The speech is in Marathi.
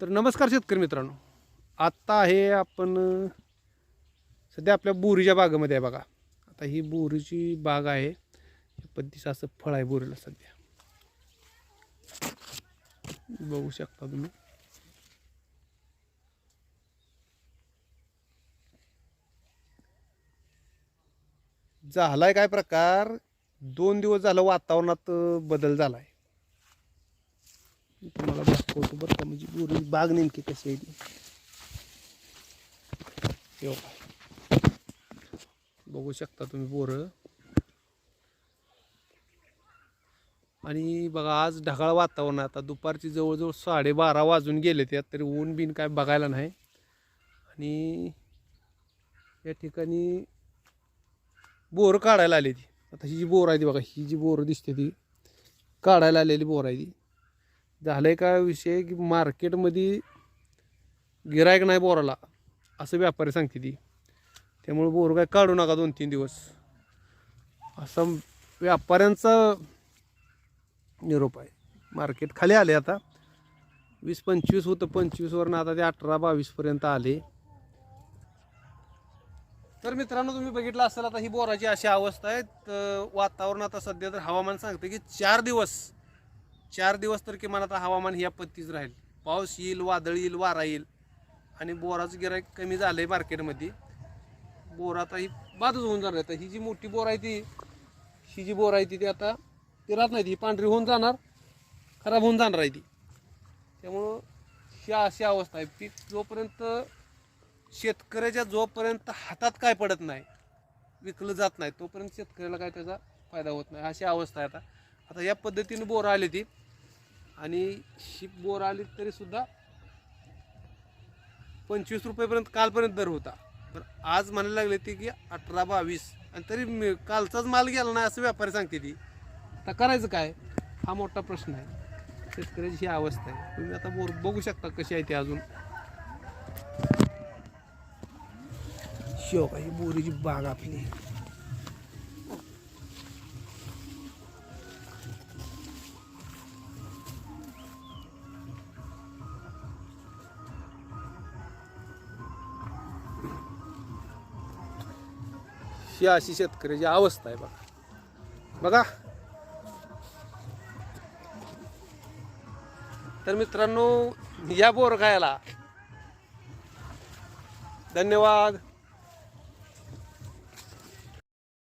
तर नमस्कार शेतकरी मित्रांनो. आत्ता आहे आपण सध्या आपल्या बोरीच्या बागेमध्ये आहे बघा. आता ही बोरीची बाग आहे. पद्धतीचं असं फळ आहे बोरीला सध्या. बघू शकता तुम्ही. झालाय काय प्रकार? दोन दिवस झालं वातावरणात बदल झाला आहे मी तुम्हाला दाखवतो बरं का म्हणजे बोरी बाग नेमकी कशी आहे ती. बघू शकता तुम्ही बोरं आणि बघा आज ढगाळ वातावरण आता दुपारची जवळजवळ साडेबारा वाजून गेले त्यात तरी ऊन बिन काय बघायला नाही. आणि या ठिकाणी बोर काढायला आली ती. आता ही जी बोर आहे ती बघा ही जी बोरं दिसते ती काढायला आलेली बोर आहे ती. झालं आहे का विषय की मार्केटमध्ये गिरायक नाही बोराला असं व्यापारी सांगते ती. त्यामुळे बोर काय काढू नका दोन तीन दिवस. असं व्यापाऱ्यांचा निरोप आहे. मार्केट खाली आले आता. वीस पंचवीस होतं पंचवीसवरनं आता ते अठरा बावीसपर्यंत आले. तर मित्रांनो तुम्ही बघितलं असेल आता ही बोराची अशी अवस्था आहे. तर वातावरण आता सध्या तर हवामान सांगतं की चार दिवस चार दिवस तर किमान आता हवामान ह्या पत्तीच राहील. पाऊस येईल वादळ येईल वारा येईल. आणि बोराचं गिराईक कमी झालं आहे मार्केटमध्ये. बोर आता ही बाजूच होऊन जाणार आता ही जी मोठी बोर आहे ती ही जी बोर आहे ती ती आता ती राहत नाही ती पांढरी होऊन जाणार खराब होऊन जाणार आहे ती. त्यामुळं ही अशी अवस्था आहे. पीक जोपर्यंत शेतकऱ्याच्या जोपर्यंत हातात काय पडत नाही विकलं जात नाही तोपर्यंत शेतकऱ्याला काय त्याचा फायदा होत नाही. अशी अवस्था आहे आता. आता या पद्धतीने बोर आली ती. आणि ही बोर आली तरी सुद्धा पंचवीस रुपयेपर्यंत कालपर्यंत दर होता. तर आज म्हणायला लागले ती की अठरा बावीस. आणि तरी कालचाच माल गेला नाही असं व्यापारी सांगते ती. आता करायचं काय? हा मोठा प्रश्न आहे. शेतकऱ्याची ही अवस्था आहे. तुम्ही आता बोर बघू शकता कशी आहे ती अजून. शिव काही बोरीची बाग आपली. ही अशी शेतकऱ्याची अवस्था आहे बघा. बघा. तर मित्रांनो या बोरगायला धन्यवाद.